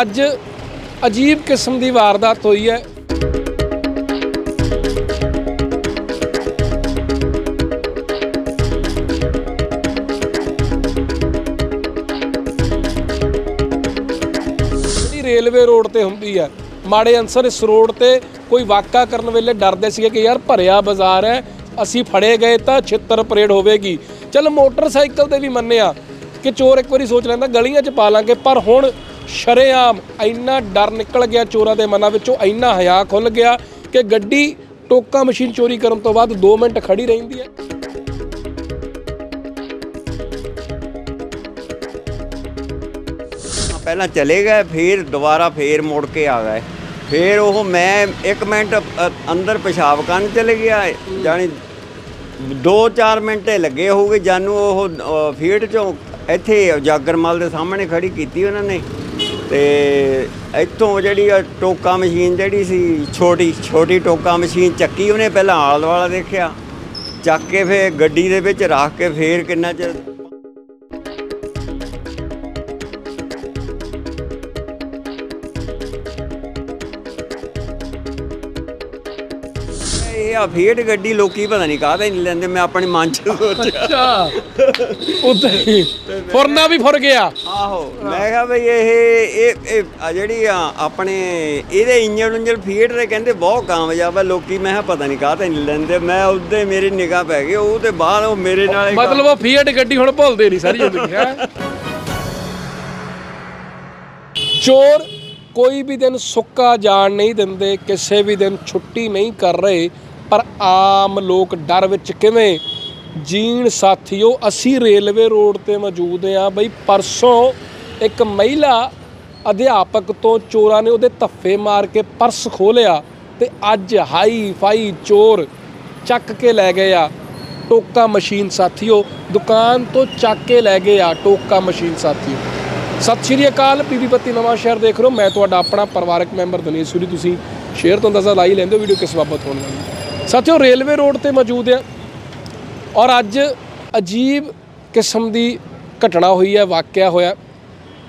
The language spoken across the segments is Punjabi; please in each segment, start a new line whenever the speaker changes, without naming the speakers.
ਅੱਜ ਅਜੀਬ ਕਿਸਮ ਦੀ ਵਾਰਦਾਤ ਹੋਈ ਹੈ। ਰੇਲਵੇ ਰੋਡ ਤੇ ਹੁੰਦੀ ਹੈ, ਮਾੜੇ ਅਨਸਰ ਇਸ ਰੋਡ ਤੇ ਕੋਈ ਵਾਕਾ ਕਰਨ ਵੇਲੇ ਡਰਦੇ ਸੀਗੇ ਕਿ ਯਾਰ ਭਰਿਆ ਬਾਜ਼ਾਰ ਹੈ, ਅਸੀਂ ਫੜੇ ਗਏ ਤਾਂ ਛਿੱਤਰ ਪਰੇਡ ਹੋਵੇਗੀ। ਚਲ ਮੋਟਰਸਾਈਕਲ ਤੇ ਵੀ ਮੰਨਿਆ ਕਿ ਚੋਰ ਇੱਕ ਵਾਰੀ ਸੋਚ ਲੈਂਦਾ ਗਲੀਆਂ 'ਚ ਪਾ ਲਾਂਗੇ, ਪਰ ਹੁਣ ਸ਼ਰੇਆਮ ਇੰਨਾ ਡਰ ਨਿਕਲ ਗਿਆ ਚੋਰਾਂ ਦੇ ਮਨਾਂ ਵਿੱਚੋਂ ਇੰਨਾ ਹਯਾ ਖੁੱਲ ਗਿਆ ਕਿ ਗੱਡੀ ਟੋਕਾ ਮਸ਼ੀਨ ਚੋਰੀ ਕਰਨ ਤੋਂ ਬਾਅਦ 2 ਮਿੰਟ ਖੜੀ ਰਹਿੰਦੀ ਹੈ।
ਪਹਿਲਾਂ ਚਲੇ ਗਏ ਫਿਰ ਦੁਬਾਰਾ ਫੇਰ ਮੁੜ ਕੇ ਆ ਗਏ। ਫਿਰ ਉਹ ਮੈਂ 1 ਮਿੰਟ ਅੰਦਰ ਪਿਸ਼ਾਬ ਕਰਨ ਚਲੇ ਗਿਆ ਜਾਨੀ 2-4 ਮਿੰਟੇ ਲੱਗੇ ਹੋਊਗੇ ਜਾਨੂੰ ਉਹ ਅ, ਫੀਲਡ ਚੋਂ ਇੱਥੇ ਜਾਗਰਮਲ ਦੇ ਸਾਹਮਣੇ ਖੜੀ ਕੀਤੀ ਉਹਨਾਂ ਨੇ। ਤੇ ਇੱਥੋਂ ਜਿਹੜੀ ਆ ਟੋਕਾ ਮਸ਼ੀਨ ਜਿਹੜੀ ਸੀ, ਛੋਟੀ ਛੋਟੀ ਟੋਕਾ ਮਸ਼ੀਨ ਚੱਕੀ, ਉਹਨੇ ਪਹਿਲਾਂ ਆਲ ਦੁਆਲਾ ਦੇਖਿਆ, ਚੱਕ ਕੇ ਫੇਰ ਗੱਡੀ ਦੇ ਵਿੱਚ ਰੱਖ ਕੇ ਫੇਰ ਕਿੰਨਾ ਚਿਰ ਆ ਫੀਟ ਗੱਡੀ ਲੋਕੀ ਪਤਾ ਨਹੀਂ ਕਾਹਦੇ ਨਹੀਂ ਲੈਂਦੇ ਮੈਂ ਆਪਣੇ ਮਨ ਚ ਸੋਚਿਆ।
ਅੱਛਾ। ਉੱਤੇ ਹੀ। ਫੁਰਨਾ ਵੀ ਫੁਰ ਗਿਆ।
ਆਹੋ ਮੈਂ ਕਿਹਾ ਬਈ ਇਹ ਇਹ ਇਹ ਆ ਜਿਹੜੀ ਆ ਆਪਣੇ ਇਹਦੇ ਇੰਜਨ ਉਂਜਨ ਫੀਟ ਦੇ ਕਹਿੰਦੇ ਬਹੁਤ ਕਾਮਯਾਬ ਆ ਲੋਕੀ ਮੈਂ ਕਿਹਾ ਪਤਾ ਨਹੀਂ ਕਾਹਤੇ ਨਹੀਂ ਲੈਂਦੇ ਮੈਂ ਉਹਦੇ ਮੇਰੀ ਨਿਗਾਹ ਪੈ ਗਈ ਉਹ ਤੇ ਬਾਅਦ ਉਹ ਮੇਰੇ ਨਾਲ ਹੀ
ਮਤਲਬ ਉਹ ਫੀਟ ਗੱਡੀ ਹੁਣ ਭੁੱਲਦੇ ਨਹੀਂ ਸਾਰੀ ਜ਼ਿੰਦਗੀ ਹੈ। ਚੋਰ ਕੋਈ ਵੀ ਦਿਨ ਸੁੱਕਾ ਜਾਣ ਨਹੀਂ ਦਿੰਦੇ ਕਿਸੇ ਵੀ ਦਿਨ ਛੁੱਟੀ ਨਹੀਂ ਕਰ ਰਹੇ ਪਰ ਆਮ ਲੋਕ ਡਰ ਵਿੱਚ ਕਿਵੇਂ? ਜੀਣ ਸਾਥੀਓ, ਅਸੀਂ ਰੇਲਵੇ ਰੋਡ ਤੇ ਮੌਜੂਦ ਆ ਬਈ ਪਰਸੋਂ ਇੱਕ ਮਹਿਲਾ ਅਧਿਆਪਕ ਤੋਂ ਚੋਰਾਂ ਨੇ ਉਹਦੇ ਧੱਫੇ ਮਾਰ ਕੇ ਪਰਸ ਖੋਲਿਆ ਤੇ ਅੱਜ ਹਾਈ ਫਾਈ ਚੋਰ ਚੱਕ ਕੇ ਲੈ ਗਏ ਆ। ਟੋਕਾ ਮਸ਼ੀਨ ਸਾਥੀਓ, ਦੁਕਾਨ ਤੋਂ ਚੱਕ ਕੇ ਲੈ ਗਏ ਆ ਟੋਕਾ ਮਸ਼ੀਨ ਸਾਥੀਓ। ਸਤਿ ਸ਼੍ਰੀ ਅਕਾਲ ਪੀਪੀ ਬੱਤੀ ਨਵਾਂ ਸ਼ਹਿਰ ਦੇਖ ਰਹੇ ਹੋ। ਮੈਂ ਤੁਹਾਡਾ ਆਪਣਾ ਪਰਿਵਾਰਕ ਮੈਂਬਰ ਦਨੇਸ਼ ਸੂਰੀ। ਤੁਸੀਂ ਸ਼ੇਅਰ ਤੋਂ ਅੰਦਾਜ਼ਾ ਲਾਈ ਲੈਂਦੇ ਹੋ ਵੀਡੀਓ ਕਿਸ ਬਾਬਤ ਹੋਣ ਵਾਲੀ ਹੈ। ਸਾਥੀਓ, ਰੇਲਵੇ ਰੋਡ ਤੇ ਮੌਜੂਦ ਆ ਔਰ ਅੱਜ ਅਜੀਬ ਕਿਸਮ ਦੀ ਘਟਨਾ ਹੋਈ ਹੈ, ਵਾਕਿਆ ਹੋਇਆ।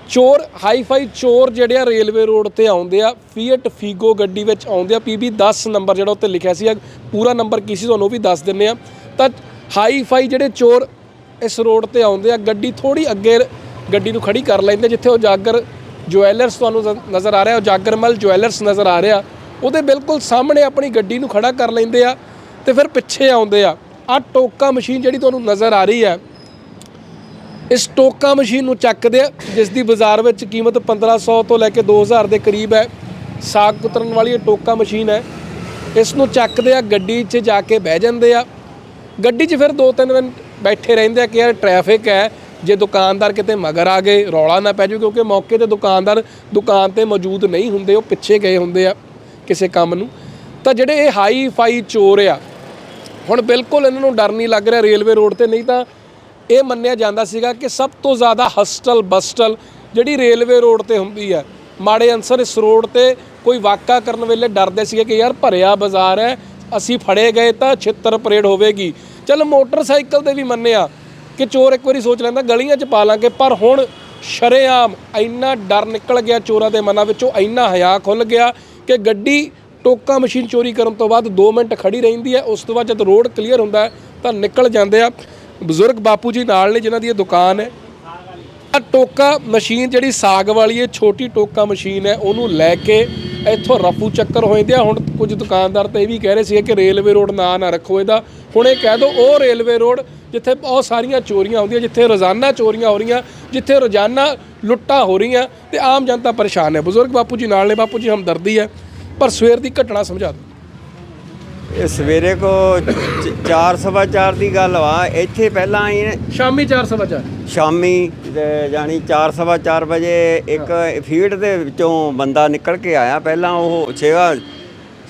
ਚੋਰ, ਹਾਈਫਾਈ ਚੋਰ ਜਿਹੜੇ ਆ ਰੇਲਵੇ ਰੋਡ ਤੇ ਆਉਂਦੇ ਆ ਫੀਟ ਫੀਗੋ ਗੱਡੀ ਵਿੱਚ ਆਉਂਦੇ ਆ। ਪੀਬੀ 10 ਨੰਬਰ ਜਿਹੜਾ ਉੱਤੇ ਲਿਖਿਆ ਸੀ, ਪੂਰਾ ਨੰਬਰ ਕੀ ਸੀ ਤੁਹਾਨੂੰ ਉਹ ਵੀ ਦੱਸ ਦਿੰਨੇ ਆ। ਤਾਂ ਹਾਈਫਾਈ ਜਿਹੜੇ ਚੋਰ ਇਸ ਰੋਡ ਤੇ ਆਉਂਦੇ ਆ, ਗੱਡੀ ਥੋੜੀ ਅੱਗੇ ਗੱਡੀ ਨੂੰ ਖੜੀ ਕਰ ਲੈਂਦੇ, ਜਿੱਥੇ ਉਜਾਗਰ ਜੁਐਲਰਸ ਤੁਹਾਨੂੰ ਨਜ਼ਰ ਆ ਰਿਹਾ ਉਜਾਗਰਮਲ ਜੁਐਲਰਸ ਨਜ਼ਰ ਆ ਰਿਹਾ। ਉਹਦੇ ਬਿਲਕੁਲ ਸਾਹਮਣੇ ਆਪਣੀ ਗੱਡੀ ਨੂੰ ਖੜਾ ਕਰ ਲੈਂਦੇ ਆ ਤੇ ਫਿਰ ਪਿੱਛੇ ਆਉਂਦੇ ਆ। ਆ ਟੋਕਾ ਮਸ਼ੀਨ ਜਿਹੜੀ ਤੁਹਾਨੂੰ ਨਜ਼ਰ ਆ ਰਹੀ ਹੈ, ਇਸ ਟੋਕਾ ਮਸ਼ੀਨ ਨੂੰ ਚੱਕਦੇ ਆ ਜਿਸ ਦੀ ਬਾਜ਼ਾਰ ਵਿੱਚ ਕੀਮਤ 1500 ਤੋਂ ਲੈ ਕੇ 2000 ਦੇ ਕਰੀਬ ਹੈ। ਸਾਗ ਕੁਤਰਨ ਵਾਲੀ ਇਹ ਟੋਕਾ ਮਸ਼ੀਨ ਹੈ। ਇਸ ਨੂੰ ਚੱਕਦੇ ਆ, ਗੱਡੀ 'ਚ ਜਾ ਕੇ ਬਹਿ ਜਾਂਦੇ ਆ। ਗੱਡੀ 'ਚ ਫਿਰ 2-3 ਦਿਨ ਬੈਠੇ ਰਹਿੰਦੇ ਆ ਕਿ ਯਾਰ ਟ੍ਰੈਫਿਕ ਹੈ, ਜੇ ਦੁਕਾਨਦਾਰ ਕਿਤੇ ਮਗਰ ਆ ਗਏ, ਰੌਲਾ ਨਾ ਪੈ ਜਾਊ ਕਿਉਂਕਿ ਮੌਕੇ ਤੇ ਦੁਕਾਨਦਾਰ ਦੁਕਾਨ ਤੇ ਮੌਜੂਦ ਨਹੀਂ ਹੁੰਦੇ, ਉਹ ਪਿੱਛੇ ਗਏ ਹੁੰਦੇ ਆ। ਕਿਸੇ ਕੰਮ ਨੂੰ, ਤਾਂ ਜਿਹੜੇ ਇਹ ਹਾਈ ਫਾਈ ਚੋਰ ਆ, ਹੁਣ ਬਿਲਕੁਲ ਇਹਨਾਂ ਨੂੰ ਡਰ ਨਹੀਂ ਲੱਗ ਰਿਹਾ ਰੇਲਵੇ ਰੋਡ ਤੇ, ਨਹੀਂ ਤਾਂ ਇਹ ਮੰਨਿਆ ਜਾਂਦਾ ਸੀਗਾ ਕਿ ਸਭ ਤੋਂ ਜ਼ਿਆਦਾ ਹਸਟਲ ਬਸਟਲ ਜਿਹੜੀ ਰੇਲਵੇ ਰੋਡ ਤੇ ਹੁੰਦੀ ਹੈ ਮਾੜੇ ਅਨਸਰ ਇਸ ਰੋਡ ਤੇ ਕੋਈ ਵਾਕਾ ਕਰਨ ਵੇਲੇ ਡਰਦੇ ਸੀਗੇ ਕਿ ਯਾਰ ਭਰਿਆ ਬਾਜ਼ਾਰ ਹੈ, ਅਸੀਂ ਫੜੇ ਗਏ ਤਾਂ ਛਿੱਤਰ ਪਰੇਡ ਹੋਵੇਗੀ। ਚਲ ਮੋਟਰਸਾਈਕਲ ਤੇ ਵੀ ਮੰਨਿਆ ਕਿ ਚੋਰ ਇੱਕ ਵਾਰੀ ਸੋਚ ਲੈਂਦਾ, ਗਲੀਆਂ 'ਚ ਪਾ ਲਾਂਗੇ, ਪਰ ਹੁਣ ਸ਼ਰੇਆਮ ਇੰਨਾ ਡਰ ਨਿਕਲ ਗਿਆ ਚੋਰਾਂ ਦੇ ਮਨਾਂ ਵਿੱਚੋਂ, ਇੰਨਾ ਹਿਆ ਖੁੱਲ ਗਿਆ ਕਿ ਗੱਡੀ ਟੋਕਾ ਮਸ਼ੀਨ ਚੋਰੀ ਕਰਨ ਤੋਂ ਬਾਅਦ 2 ਮਿੰਟ ਖੜੀ ਰਹਿੰਦੀ ਹੈ, ਉਸ ਤੋਂ ਬਾਅਦ ਜਦ ਰੋਡ ਕਲੀਅਰ ਹੁੰਦਾ ਤਾਂ ਨਿਕਲ ਜਾਂਦੇ ਆ। ਬਜ਼ੁਰਗ ਬਾਪੂ ਜੀ ਨਾਲ ਨੇ ਜਿਨ੍ਹਾਂ ਦੀ ਇਹ ਦੁਕਾਨ ਹੈ। ਆ ਟੋਕਾ ਮਸ਼ੀਨ ਜਿਹੜੀ ਸਾਗ ਵਾਲੀ ਹੈ, ਛੋਟੀ ਟੋਕਾ ਮਸ਼ੀਨ ਹੈ, ਉਹਨੂੰ ਲੈ ਕੇ ਇੱਥੋਂ ਰਫੂ ਚੱਕਰ ਹੋ ਜਾਂਦੇ ਆ। ਹੁਣ ਕੁਝ ਦੁਕਾਨਦਾਰ ਤਾਂ ਇਹ ਵੀ ਕਹਿ ਰਹੇ ਸੀ ਕਿ ਰੇਲਵੇ ਰੋਡ ਨਾ ਨਾ ਰੱਖੋ ਇਹਦਾ। ਹੁਣ ਇਹ ਕਹਿ ਦਿਓ ਉਹ ਰੇਲਵੇ ਰੋਡ ਜਿੱਥੇ ਬਹੁਤ ਸਾਰੀਆਂ ਚੋਰੀਆਂ ਹੁੰਦੀਆਂ, ਜਿੱਥੇ ਰੋਜ਼ਾਨਾ ਚੋਰੀਆਂ ਹੋ ਰਹੀਆਂ, ਜਿੱਥੇ ਰੋਜ਼ਾਨਾ ਲੁੱਟਾਂ ਹੋ ਰਹੀਆਂ ਤੇ ਆਮ ਜਨਤਾ ਪਰੇਸ਼ਾਨ ਹੈ। ਬਜ਼ੁਰਗ ਬਾਪੂ ਜੀ ਨਾਲ ਨੇ ਬਾਪੂ ਜੀ ਹਮਦਰਦੀ ਹੈ ਪਰ ਸਵੇਰ ਦੀ ਘਟਨਾ ਸਮਝਾ ਦਿਓ।
ਇਹ ਸਵੇਰੇ ਕੋ 4:15 ਦੀ ਗੱਲ ਵਾ ਇੱਥੇ ਪਹਿਲਾਂ ਆਈ ਨੇ।
ਸ਼ਾਮੀ 4:00
ਸ਼ਾਮੀ ਤੇ ਜਾਣੀ 4:15 ਵਜੇ ਇੱਕ ਫੀਲਡ ਦੇ ਵਿੱਚੋਂ ਬੰਦਾ ਨਿਕਲ ਕੇ ਆਇਆ। ਪਹਿਲਾਂ ਉਹ ਛੇਗਾ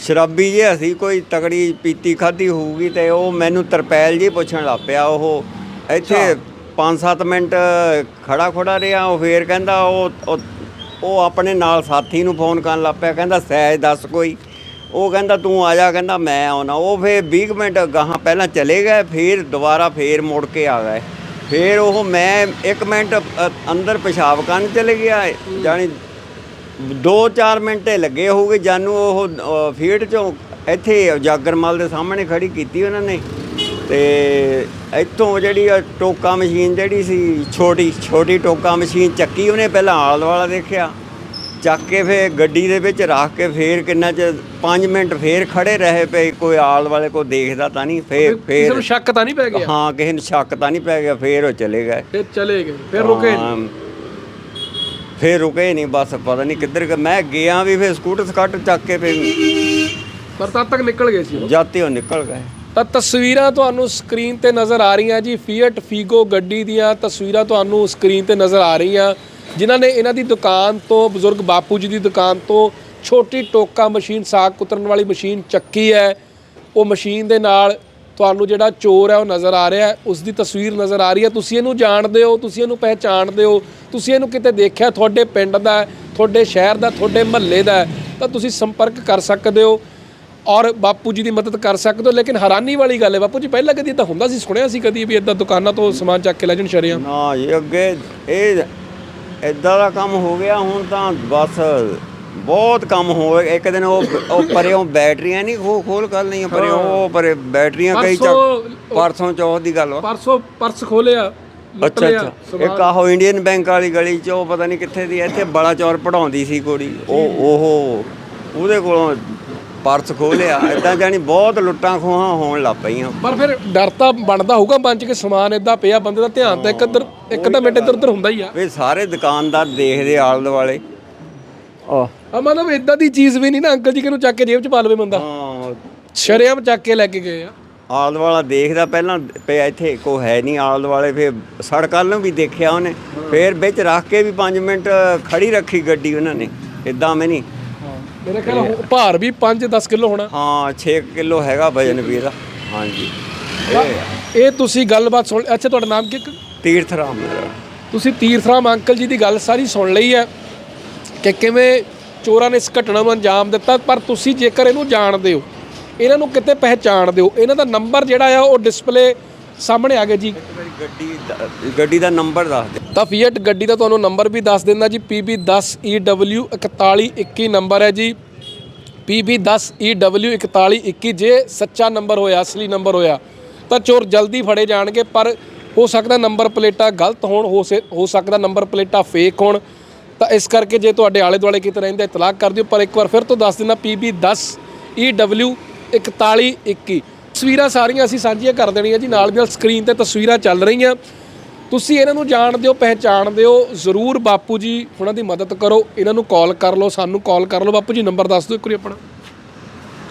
ਸ਼ਰਾਬੀ ਜਿਹਾ ਸੀ ਕੋਈ ਤਗੜੀ ਪੀਤੀ ਖਾਧੀ ਹੋਊਗੀ ਤੇ ਉਹ ਮੈਨੂੰ ਤਰਪੈਲ ਜੀ ਪੁੱਛਣ ਲੱਗ ਪਿਆ। ਉਹ ਇੱਥੇ 5-7 ਮਿੰਟ ਖੜਾ ਖੜਾ ਰਿਹਾ ਉਹ ਫੇਰ ਕਹਿੰਦਾ ਉਹ ਉਹ- ਆਪਣੇ ਨਾਲ ਸਾਥੀ ਨੂੰ ਫੋਨ ਕਰਨ ਲੱਗ ਪਿਆ ਕਹਿੰਦਾ ਸਹਿਜ ਦੱਸ ਕੋਈ। ਉਹ ਕਹਿੰਦਾ ਤੂੰ ਆ ਜਾ ਕਹਿੰਦਾ ਮੈਂ ਆਉਣਾ। ਉਹ ਫੇਰ 20 ਕੁ ਮਿੰਟ ਗਾਹਾਂ ਪਹਿਲਾਂ ਚਲੇ ਗਏ ਫੇਰ ਦੁਬਾਰਾ ਫੇਰ ਮੁੜ ਕੇ ਆ ਗਏ। ਫੇਰ ਉਹ ਮੈਂ 1 ਮਿੰਟ ਅੰਦਰ ਪਿਸ਼ਾਬ ਕਰਨ ਚਲੇ ਗਿਆ ਜਾਨੀ 2-4 ਮਿੰਟੇ ਲੱਗੇ ਹੋਊਗੇ ਜਾਨੂੰ ਉਹ ਅ, ਚੋਂ ਇੱਥੇ ਜਾਗਰਮਲ ਦੇ ਸਾਹਮਣੇ ਖੜੀ ਕੀਤੀ ਉਹਨਾਂ ਨੇ। ਤੇ ਇੱਥੋਂ ਜਿਹੜੀ ਆ ਟੋਕਾ ਮਸ਼ੀਨ ਜਿਹੜੀ ਸੀ ਛੋਟੀ ਛੋਟੀ ਟੋਕਾ ਮਸ਼ੀਨ ਚੱਕੀ ਉਹਨੇ ਪਹਿਲਾਂ ਆਲ ਵਾਲਾ ਦੇਖਿਆ ਚੱਕ ਕੇ ਫੇਰ ਗੱਡੀ ਦੇ ਵਿੱਚ ਰੱਖ ਕੇ ਫੇਰ ਕਿੰਨਾ ਚ 5 ਮਿੰਟ ਫੇਰ ਖੜੇ ਰਹੇ ਪਏ ਕੋਈ ਆਲ ਵਾਲੇ ਕੋ ਦੇਖਦਾ ਤਾਂ ਨਹੀਂ ਫੇਰ
ਕਿਸੇ
ਫੇਰ
ਨੂੰ ਸ਼ੱਕ ਤਾਂ ਨਹੀਂ ਪੈ ਗਿਆ
ਹਾਂ ਕਿਸੇ ਨੂੰ ਸ਼ੱਕ ਤਾਂ ਨਹੀਂ ਪੈ ਗਿਆ ਫੇਰ ਉਹ ਚਲੇ ਗਏ
ਫਿਰ ਚਲੇ ਗਏ ਫਿਰ ਰੁਕੇ ਨੀ।
ਹਾਂ, ਫੇਰ ਰੁਕੇ ਨਹੀਂ ਬਸ ਪਤਾ ਨਹੀਂ ਕਿੱਧਰ ਗਏ। ਮੈਂ ਗਿਆ ਵੀ ਫੇਰ ਸਕੂਟਰ ਸਕੱਟ ਚੱਕ ਕੇ ਫੇਰ
ਪਰ ਤਦ ਤੱਕ ਨਿਕਲ ਗਏ ਸੀ ਉਹ।
ਜਾਤੇ ਉਹ ਨਿਕਲ ਗਏ
ਤਾਂ ਤਸਵੀਰਾਂ ਤੁਹਾਨੂੰ ਸਕਰੀਨ ਤੇ ਨਜ਼ਰ ਆ ਰਹੀਆਂ ਜੀ। ਫੀਅਟ ਫੀਗੋ ਗੱਡੀ ਦੀਆਂ ਤਸਵੀਰਾਂ ਤੁਹਾਨੂੰ ਸਕਰੀਨ ਤੇ ਨਜ਼ਰ ਆ ਰਹੀਆਂ। ਜਿਨ੍ਹਾਂ ਨੇ ਇਹਨਾਂ ਦੀ ਦੁਕਾਨ ਤੋਂ, ਬਜ਼ੁਰਗ ਬਾਪੂ ਜੀ ਦੀ ਦੁਕਾਨ ਤੋਂ ਛੋਟੀ ਟੋਕਾ ਮਸ਼ੀਨ, ਸਾਗ ਕੁਤਰਨ ਵਾਲੀ ਮਸ਼ੀਨ ਚੱਕੀ ਹੈ। ਉਹ ਮਸ਼ੀਨ ਦੇ ਨਾਲ ਤੁਹਾਨੂੰ ਜਿਹੜਾ ਚੋਰ ਹੈ ਉਹ ਨਜ਼ਰ ਆ ਰਿਹਾ ਹੈ। ਉਸ ਦੀ ਤਸਵੀਰ ਨਜ਼ਰ ਆ ਰਹੀ ਹੈ। ਤੁਸੀਂ ਇਹਨੂੰ ਜਾਣਦੇ ਹੋ, ਤੁਸੀਂ ਇਹਨੂੰ ਪਹਿਚਾਣਦੇ ਹੋ, ਤੁਸੀਂ ਇਹਨੂੰ ਕਿਤੇ ਦੇਖਿਆ ਤੁਹਾਡੇ ਪਿੰਡ ਦਾ ਤੁਹਾਡੇ ਸ਼ਹਿਰ ਦਾ, ਤੁਹਾਡੇ ਮਹੱਲੇ ਦਾ ਤਾਂ ਤੁਸੀਂ ਸੰਪਰਕ ਕਰ ਸਕਦੇ ਹੋ। ਔਰ ਬਾਪੂ ਜੀ ਦੀ ਮਦਦ ਕਰ ਸਕਦੇ ਹੋ ਲੇਕਿਨ ਹੈਰਾਨੀ ਵਾਲੀ ਗੱਲ ਹੈ ਬਾਪੂ ਜੀ ਪਹਿਲਾਂ ਕਦੀ ਇਦਾਂ ਹੁੰਦਾ ਸੀ ਸੁਣਿਆ ਸੀ ਕਦੀ ਵੀ ਇਦਾਂ ਦੁਕਾਨਾਂ ਤੋਂ ਸਮਾਨ ਚੱਕ ਕੇ ਲੈ ਜਾਣ ਸ਼ਰਿਆਂ
ਨਾ ਜੀ ਅੱਗੇ ਇਹ ਇਦਾਂ ਦਾ ਕੰਮ ਹੋ ਗਿਆ ਹੁਣ ਤਾਂ ਬਸ ਬਹੁਤ ਕੰਮ ਹੋ ਇੱਕ ਦਿਨ ਉਹ ਉਹ ਪਰਿਓਂ ਬੈਟਰੀਆਂ ਨਹੀਂ ਖੋ ਖੋਲ ਕਰ ਲਈਆਂ ਪਰਿਓਂ ਉਹ ਪਰੇ ਬੈਟਰੀਆਂ ਕਈ
ਪਰਸੋਂ
ਚੱਕ ਪਰਸੋਂ ਚੌਥ ਦੀ ਗੱਲ ਵਾ।
ਪਰਸੋਂ ਪਰਸ ਖੋਲਿਆ ਲੁੱਟ
ਅੱਛਾ
ਲਿਆ
ਅੱਛਾ। ਇੱਕ ਆਹੋ ਇੰਡੀਅਨ ਬੈਂਕ ਵਾਲੀ ਗਲੀ ਚ ਉਹ ਪਤਾ ਨਹੀਂ ਕਿੱਥੇ ਦੀ ਹੈ, ਇੱਥੇ ਬੜਾ ਚੌਰ ਪੜਾਉਂਦੀ ਸੀ ਕੁੜੀ ਉਹ ਉਹ ਉਹਦੇ ਕੋਲੋਂ ਪਰਸ ਖੋਲਿਆ ਇਦਾਂ ਜਾਨੀ ਬਹੁਤ ਲੁੱਟਾਂ ਖੋਹਾਂ ਹੋਣ ਲੱਗ ਪਈਆਂ।
ਪਰ ਫਿਰ ਡਰ ਤਾਂ ਬਣਦਾ ਹੋਊਗਾ ਮਨ ਚ ਕਿ ਸਮਾਨ ਇਦਾਂ ਪਿਆ ਬੰਦੇ ਦਾ ਧਿਆਨ ਤਾਂ ਇੱਕ ਇੱਧਰ ਇੱਕ ਤਾਂ ਮਿੰਟ ਇੱਧਰ ਉੱਧਰ ਹੁੰਦਾ ਹੀ ਆ।
ਵੀ ਸਾਰੇ ਦੁਕਾਨਦਾਰ ਦੇਖਦੇ ਆਲੇ ਦੁਆਲੇ ਆ
ਆ ਮਤਲਬ ਇਦਾਂ ਦੀ ਚੀਜ਼ ਵੀ ਨਹੀਂ ਨਾ ਅੰਕਲ ਜੀ ਕਿ ਨੂੰ ਚੱਕ ਕੇ ਜੇਬ ਚ ਪਾ ਲਵੇ ਬੰਦਾ।
ਹਾਂ।
ਸ਼ਰਿਆਂ ਚੱਕ ਕੇ ਲੈ ਕੇ ਗਏ ਆ।
ਆਲ ਵਾਲਾ ਦੇਖਦਾ ਪਹਿਲਾਂ ਪਿਆ ਇੱਥੇ ਕੋ ਹੈ ਨਹੀਂ ਆਲ ਵਾਲੇ ਫਿਰ ਸੜਕ ਨੂੰ ਵੀ ਦੇਖਿਆ ਉਹਨੇ। ਫਿਰ ਵਿੱਚ ਰੱਖ ਕੇ ਵੀ 5 ਮਿੰਟ ਖੜੀ ਰੱਖੀ ਗੱਡੀ ਉਹਨਾਂ ਨੇ। ਇਦਾਂ ਮੈਂ ਨਹੀਂ
ਮੇਰੇ ਖਿਆਲ ਹੋ- ਭਾਰ ਵੀ 5-10 ਕਿਲੋ ਹੋਣਾ।
ਹਾਂ 6 ਕਿਲੋ ਹੈਗਾ ਵਜਨ ਵੀ ਇਹਦਾ ਹਾਂਜੀ। ਇਹ
ਇਹ ਤੁਸੀਂ ਗੱਲਬਾਤ ਸੁਣ ਅੱਛਾ ਤੁਹਾਡਾ ਨਾਮ ਕੀ
ਤੀਰਥ ਰਾਮ ਮੇਰਾ।
ਤੁਸੀਂ ਤੀਰਥਰਾਮ ਅੰਕਲ ਜੀ ਦੀ ਗੱਲ ਸਾਰੀ ਸੁਣ ਲਈ ਹੈ ਕਿ ਕਿਵੇਂ ਚੋਰਾਂ ਨੇ ਇਸ ਘਟਨਾ ਨੂੰ ਅੰਜਾਮ ਦਿੱਤਾ ਪਰ ਤੁਸੀਂ ਜੇਕਰ ਇਹਨੂੰ ਜਾਣਦੇ ਹੋ ਇਹਨਾਂ ਨੂੰ ਕਿਤੇ ਪਹਿਚਾਣਦੇ ਹੋ ਇਹਨਾਂ ਦਾ ਨੰਬਰ ਜਿਹੜਾ ਆ ਉਹ ਡਿਸਪਲੇ ਸਾਹਮਣੇ ਆ ਗਿਆ ਜੀ।
ਗੱਡੀ ਦਾ- ਗੱਡੀ ਦਾ ਨੰਬਰ ਦੱਸ ਦੇ
ਤਾਂ ਫੀਅਟ ਗੱਡੀ ਦਾ ਤੁਹਾਨੂੰ ਨੰਬਰ ਵੀ ਦੱਸ ਦਿੰਦਾ ਜੀ। PB10EW 4121 ਨੰਬਰ ਹੈ ਜੀ। PB10EW 4121 ਜੇ ਸੱਚਾ ਨੰਬਰ ਹੋਇਆ ਅਸਲੀ ਨੰਬਰ ਹੋਇਆ ਤਾਂ ਚੋਰ ਜਲਦੀ ਫੜੇ ਜਾਣਗੇ ਪਰ ਹੋ ਸਕਦਾ ਨੰਬਰ ਪਲੇਟਾਂ ਗਲਤ ਹੋਣ ਹੋ ਸੇ- ਹੋ ਸਕਦਾ ਨੰਬਰ ਪਲੇਟਾਂ ਫੇਕ ਹੋਣ। ਤਾਂ ਇਸ ਕਰਕੇ ਜੇ ਤੁਹਾਡੇ ਆਲੇ ਦੁਆਲੇ ਕਿਤੇ ਰਹਿੰਦੇ ਇਤਲਾਕ ਕਰ ਦਿਓ ਪਰ ਇੱਕ ਵਾਰ ਫਿਰ ਤੋਂ ਦੱਸ ਦਿੰਦਾ PB10EW 4121 ਤਸਵੀਰਾਂ ਸਾਰੀਆਂ ਅਸੀਂ ਸਾਂਝੀਆਂ ਕਰ ਦੇਣੀਆਂ ਜੀ। ਨਾਲ ਦੀ ਨਾਲ ਸਕਰੀਨ ਤੇ ਤਸਵੀਰਾਂ ਚੱਲ ਰਹੀਆਂ। ਤੁਸੀਂ ਇਹਨਾਂ ਨੂੰ ਜਾਣਦੇ ਹੋ ਪਹਿਚਾਣਦੇ ਹੋ। ਜ਼ਰੂਰ ਬਾਪੂ ਜੀ ਉਹਨਾਂ ਦੀ ਮਦਦ ਕਰੋ। ਇਹਨਾਂ ਨੂੰ ਕਾਲ ਕਰ ਲਓ ਸਾਨੂੰ ਕਾਲ ਕਰ ਲਓ। ਬਾਪੂ ਜੀ ਨੰਬਰ ਦੱਸ ਦਿਓ ਇੱਕ ਵਾਰੀ ਆਪਣਾ।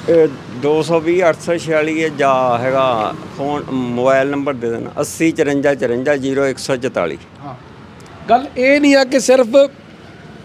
ਇਹ 220 846 ਇਹ ਜਾ ਹੈਗਾ ਫੋਨ ਮੋਬਾਈਲ ਨੰਬਰ ਦੇ ਦੇਣਾ। 80 54 54 0144
ਹਾਂ। ਗੱਲ ਇਹ ਨਹੀਂ ਆ ਕਿ ਸਿਰਫ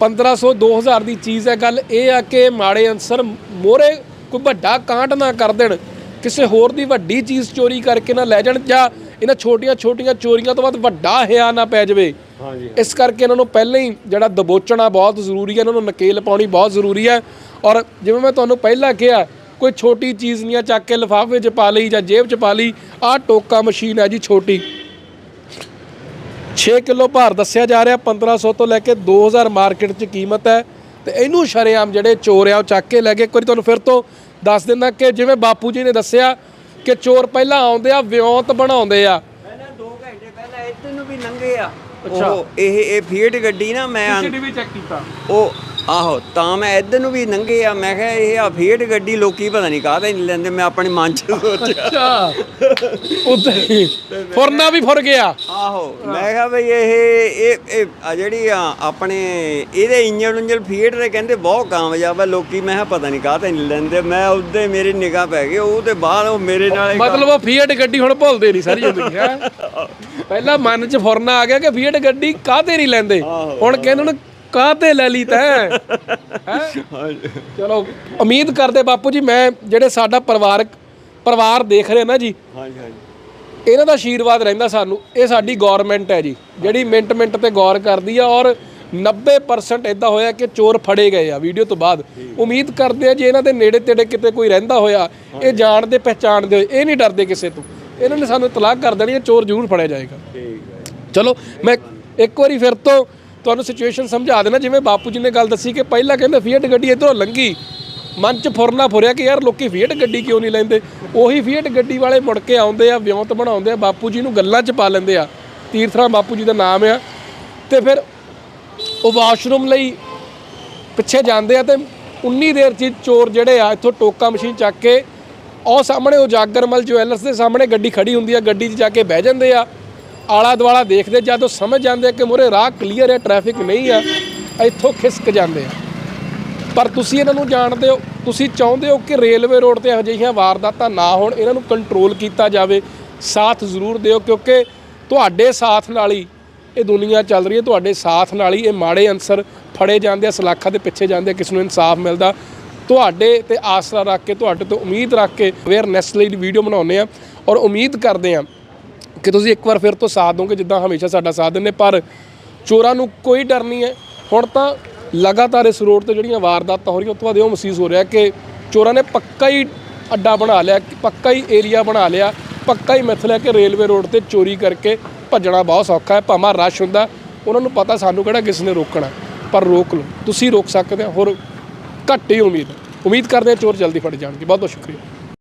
1500 2000 ਦੀ ਚੀਜ਼ ਹੈ। ਗੱਲ ਇਹ ਆ ਕਿ ਮਾੜੇ ਅਨਸਰ ਮੋਰੇ ਕੋਈ ਵੱਡਾ ਕਾਂਡ ਨਾ ਕਰ ਦੇਣ। ਕਿਸੇ ਹੋਰ ਦੀ ਵੱਡੀ ਚੀਜ਼ ਚੋਰੀ ਕਰਕੇ ਨਾ ਲੈ ਜਾਣ ਜਾਂ ਇਹਨਾਂ ਛੋਟੀਆਂ ਛੋਟੀਆਂ ਚੋਰੀਆਂ ਤੋਂ ਬਾਅਦ ਵੱਡਾ ਹਿਆ ਨਾ ਪੈ ਜਾਵੇ।
ਹਾਂਜੀ।
ਇਸ ਕਰਕੇ ਇਹਨਾਂ ਨੂੰ ਪਹਿਲਾਂ ਹੀ ਜਿਹੜਾ ਦਬੋਚਣਾ ਬਹੁਤ ਜ਼ਰੂਰੀ ਹੈ ਇਹਨਾਂ ਨੂੰ ਨਕੇਲ ਪਾਉਣੀ ਬਹੁਤ ਜ਼ਰੂਰੀ ਹੈ। ਔਰ ਜਿਵੇਂ ਮੈਂ ਤੁਹਾਨੂੰ ਪਹਿਲਾਂ ਕਿਹਾ ਕੋਈ ਛੋਟੀ ਚੀਜ਼ ਨਹੀਂ ਆ ਚੱਕ ਕੇ ਲਿਫਾਫੇ 'ਚ ਪਾ ਲਈ ਜਾਂ ਜੇਬ 'ਚ ਪਾ ਲਈ ਆਹ ਟੋਕਾ ਮਸ਼ੀਨ ਹੈ ਜੀ ਛੋਟੀ। 6 ਕਿਲੋ ਭਾਰ ਦੱਸਿਆ ਜਾ ਰਿਹਾ 1500 ਤੋਂ ਲੈ ਕੇ 2000 ਮਾਰਕੀਟ 'ਚ ਕੀਮਤ ਹੈ। ਤੇ ਇਹਨੂੰ ਸ਼ਰੇਆਮ ਜਿਹੜੇ ਚੋਰ ਆ ਉਹ ਚੱਕ ਕੇ ਲੈ ਗਏ। ਇੱਕ ਵਾਰੀ ਤੁਹਾਨੂੰ ਫਿਰ ਤੋਂ ਦੱਸ ਦਿੰਦਾ ਕਿ ਜਿਵੇਂ ਬਾਪੂ ਜੀ ਨੇ ਦੱਸਿਆ ਕਿ ਚੋਰ ਪਹਿਲਾਂ ਆਉਂਦੇ ਆ ਵਿਉਂਤ ਬਣਾਉਂਦੇ ਆ।
ਪਹਿਲਾਂ 2 ਘੰਟੇ ਪਹਿਲਾਂ ਇੱਧਰ ਨੂੰ ਵੀ ਲੰਘੇ ਆ। ਉਹ ਇਹ ਇਹ ਫੀਟ ਗੱਡੀ ਨਾ ਮੈਂ
ਸੀਸੀਟੀਵੀ ਚੈੱਕ ਕੀਤਾ।
ਉਹ ਆਹੋ ਤਾਂ ਮੈਂ ਇੱਧਰ ਨੂੰ ਵੀ ਲੰਘੇ ਆ ਮੈਂ ਕਿਹਾ ਇਹ ਆ ਫੀਟ ਗੱਡੀ ਲੋਕੀ ਪਤਾ ਨਹੀਂ ਕਾਹਦਾ ਨਹੀਂ ਲੈਂਦੇ ਮੈਂ ਆਪਣੇ ਮਨ ਚ ਸੋਚਿਆ।
ਅੱਛਾ। ਉੱਤੇ ਹੀ। ਫੁਰਨਾ ਵੀ ਫੁਰ ਗਿਆ।
ਆਹੋ ਮੈਂ ਕਿਹਾ ਬਈ ਇਹ ਇਹ ਇਹ ਆ ਜਿਹੜੀ ਆ ਆਪਣੇ ਇਹਦੇ ਇੰਜਣ ਉਂਜਣ ਫੀਟ ਦੇ ਕਹਿੰਦੇ ਬਹੁਤ ਕਾਮਯਾਬ ਆ ਲੋਕੀ ਮੈਂ ਕਿਹਾ ਪਤਾ ਨਹੀਂ ਕਾਹਤੇ ਨਹੀਂ ਲੈਂਦੇ ਮੈਂ ਉਹਦੇ ਮੇਰੀ ਨਿਗਾਹ ਪੈ ਗਈ ਉਹ ਤੇ ਬਾਅਦ ਉਹ ਮੇਰੇ ਨਾਲ ਇੱਕ-
ਮਤਲਬ ਉਹ ਫੀਟ ਗੱਡੀ ਹੁਣ ਭੁੱਲਦੇ ਨਹੀਂ ਸਾਰੀ ਜ਼ਿੰਦਗੀ ਹੈ। ਪਹਿਲਾਂ ਮਨ 'ਚ ਫੁਰਨਾ ਆ ਗਿਆ ਕਿ ਫੀਟ ਗੱਡੀ ਕਾਹਤੇ ਨਹੀਂ ਲੈਂਦੇ ਹੁਣ ਕਹਿੰਦੇ ਹੁਣ ਕਾਹਤੇ ਲੈ ਲਈ ਤੈਂ? ਹੈ? ਚਲੋ ਉਮੀਦ ਕਰਦੇ ਬਾਪੂ ਜੀ ਮੈਂ ਜਿਹੜੇ ਸਾਡਾ ਪਰਿਵਾਰਕ ਪਰਿਵਾਰ ਦੇਖ ਰਹੇ ਨਾ ਜੀ
ਹਾਂਜੀ ਹਾਂਜੀ।
ਇਹਨਾਂ ਦਾ ਆਸ਼ੀਰਵਾਦ ਰਹਿੰਦਾ ਸਾਨੂੰ। ਇਹ ਸਾਡੀ ਗਵਰਨਮੈਂਟ ਹੈ ਜੀ ਜਿਹੜੀ ਮਿੰਟ ਮਿੰਟ ਤੇ ਗੌਰ ਕਰਦੀ ਆ ਔਰ 90% ਇਦਾਂ ਹੋਇਆ ਕਿ ਚੋਰ ਫੜੇ ਗਏ ਆ ਵੀਡੀਓ ਤੋਂ ਬਾਅਦ। ਉਮੀਦ ਕਰਦੇ ਆ ਜੇ ਇਹਨਾਂ ਦੇ ਨੇੜੇ ਤੇੜੇ ਕਿਤੇ ਕੋਈ ਰਹਿੰਦਾ ਹੋਇਆ ਇਹ ਜਾਣਦੇ ਪਹਿਚਾਣਦੇ ਹੋਏ ਇਹ ਨਹੀਂ ਡਰਦੇ ਕਿਸੇ ਤੋਂ। ਇਹਨਾਂ ਨੇ ਸਾਨੂੰ ਇਤਲਾਹ ਕਰ ਦੇਣੀ ਹੈ ਚੋਰ ਜ਼ਰੂਰ ਫੜਿਆ ਜਾਏਗਾ।
ਠੀਕ ਹੈ।
ਚਲੋ ਮੈਂ ਇੱਕ ਵਾਰੀ ਫਿਰ ਤੋਂ ਤੁਹਾਨੂੰ ਸਿਚੁਏਸ਼ਨ ਸਮਝਾ ਦੇਣਾ, ਜਿਵੇਂ ਬਾਪੂ ਜੀ ਨੇ ਗੱਲ ਦੱਸੀ ਕਿ ਪਹਿਲਾਂ ਕਹਿੰਦੇ ਫੀਟ ਗੱਡੀ ਇਧਰੋਂ ਲੰਘੀ, ਮਨ ਚ ਫੁਰਨਾ ਫੁਰਿਆ ਕਿ ਯਾਰ ਲੋਕੀ ਫੀਟ ਗੱਡੀ ਕਿਉਂ ਨਹੀਂ ਲੈਂਦੇ? ਉਹੀ ਫੀਟ ਗੱਡੀ ਵਾਲੇ ਮੁੜ ਕੇ ਆਉਂਦੇ ਆ, ਵਿਉਂਤ ਬਣਾਉਂਦੇ ਆ, ਬਾਪੂ ਜੀ ਨੂੰ ਗੱਲਾਂ ਚ ਪਾ ਲੈਂਦੇ ਆ। ਤੀਰਥਰਾਮ ਬਾਪੂ ਜੀ ਦਾ ਨਾਮ ਆ। ਤੇ ਫਿਰ ਉਹ ਵਾਸ਼ਰੂਮ ਲਈ ਪਿੱਛੇ ਜਾਂਦੇ ਆ ਤੇ 19 ਦੇਰ ਚ ਚੋਰ ਜਿਹੜੇ ਆ, ਇੱਥੋਂ ਟੋਕਾ ਮਸ਼ੀਨ ਚੱਕ ਕੇ, ਉਹ ਸਾਹਮਣੇ ਉਜਾਗਰਮਲ ਜੁਐਲਰਸ ਦੇ ਸਾਹਮਣੇ ਗੱਡੀ ਖੜੀ ਹੁੰਦੀ ਆ, ਗੱਡੀ 'ਚ ਜਾ ਕੇ ਬਹਿ ਜਾਂਦੇ ਆ। ਆਲਾ ਦੁਆਲਾ ਦੇਖਦੇ, ਜਦੋਂ ਸਮਝ ਜਾਂਦੇ ਆ ਕਿ ਮੂਹਰੇ ਰਾਹ ਕਲੀਅਰ ਹੈ ਟ੍ਰੈਫਿਕ ਨਹੀਂ ਆ ਇੱਥੋਂ ਖਿਸਕ ਜਾਂਦੇ ਆ। ਪਰ ਤੁਸੀਂ ਇਹਨਾਂ ਨੂੰ ਜਾਣਦੇ ਹੋ, ਤੁਸੀਂ ਚਾਹੁੰਦੇ ਹੋ ਕਿ ਰੇਲਵੇ ਰੋਡ ਤੇ ਅਜਿਹੀਆਂ ਵਾਰਦਾਤਾਂ ਨਾ ਹੋਣ, ਇਹਨਾਂ ਨੂੰ ਕੰਟਰੋਲ ਕੀਤਾ ਜਾਵੇ। ਸਾਥ ਜ਼ਰੂਰ ਦਿਓ, ਕਿਉਂਕਿ ਤੁਹਾਡੇ ਸਾਥ ਨਾਲ ਹੀ ਇਹ ਦੁਨੀਆ ਚੱਲ ਰਹੀ ਹੈ, ਤੁਹਾਡੇ ਸਾਥ ਨਾਲ ਹੀ ਇਹ ਮਾੜੇ ਅਨਸਰ ਫੜੇ ਜਾਂਦੇ ਆ, ਸਲਾਖਾਂ ਦੇ ਪਿੱਛੇ ਜਾਂਦੇ ਆ, ਕਿਸ ਨੂੰ ਇਨਸਾਫ ਮਿਲਦਾ। ਤੁਹਾਡੇ ਤੇ ਆਸਰਾ ਰੱਖ ਕੇ, ਤੁਹਾਡੇ ਤੋਂ ਉਮੀਦ ਰੱਖ ਕੇ ਅਵੇਅਰਨੈਸ ਲਈ ਵੀਡੀਓ ਬਣਾਉਂਦੇ ਆ ਔਰ ਉਮੀਦ ਕਰਦੇ ਆ ਕਿ ਤੁਸੀਂ ਇੱਕ ਵਾਰ ਫਿਰ ਤੋਂ ਸਾਥ ਦੋਗੇ ਜਿੱਦਾਂ ਹਮੇਸ਼ਾ ਸਾਡਾ ਸਾਥ ਦਿੰਦੇ, ਪਰ ਚੋਰਾਂ ਨੂੰ ਕੋਈ ਡਰ ਨਹੀਂ ਹੈ। ਹੁਣ ਤਾਂ ਲਗਾਤਾਰ ਇਸ ਰੋਡ ਤੇ ਜਿਹੜੀਆਂ ਵਾਰਦਾਤਾਂ ਹੋ ਰਹੀਆਂ, ਉਸ ਤੋਂ ਬਾਅਦ ਇਹ ਮਹਿਸੂਸ ਹੋ ਰਿਹਾ ਕਿ ਚੋਰਾਂ ਨੇ ਪੱਕਾ ਹੀ ਅੱਡਾ ਬਣਾ ਲਿਆ, ਪੱਕਾ ਹੀ ਏਰੀਆ ਬਣਾ ਲਿਆ, ਪੱਕਾ ਹੀ ਮਿੱਥ ਲਿਆ ਕਿ ਰੇਲਵੇ ਰੋਡ ਤੇ ਚੋਰੀ ਕਰਕੇ ਭੱਜਣਾ ਬਹੁਤ ਸੌਖਾ ਹੈ, ਭਾਵੇਂ ਰਸ਼ ਹੁੰਦਾ। ਉਹਨਾਂ ਨੂੰ ਪਤਾ ਸਾਨੂੰ ਕਿਹੜਾ ਕਿਸ ਨੇ ਰੋਕਣਾ, ਪਰ ਰੋਕ ਲਓ। ਤੁਸੀਂ ਰੋਕ ਸਕਦੇ ਹੋ, ਹੋਰ ਘੱਟ ਹੀ ਉਮੀਦ ਹੈ। ਉਮੀਦ ਕਰਦੇ ਹਾਂ ਚੋਰ ਜਲਦੀ ਫੜ ਜਾਣਗੇ। ਬਹੁਤ ਬਹੁਤ ਸ਼ੁਕਰੀਆ।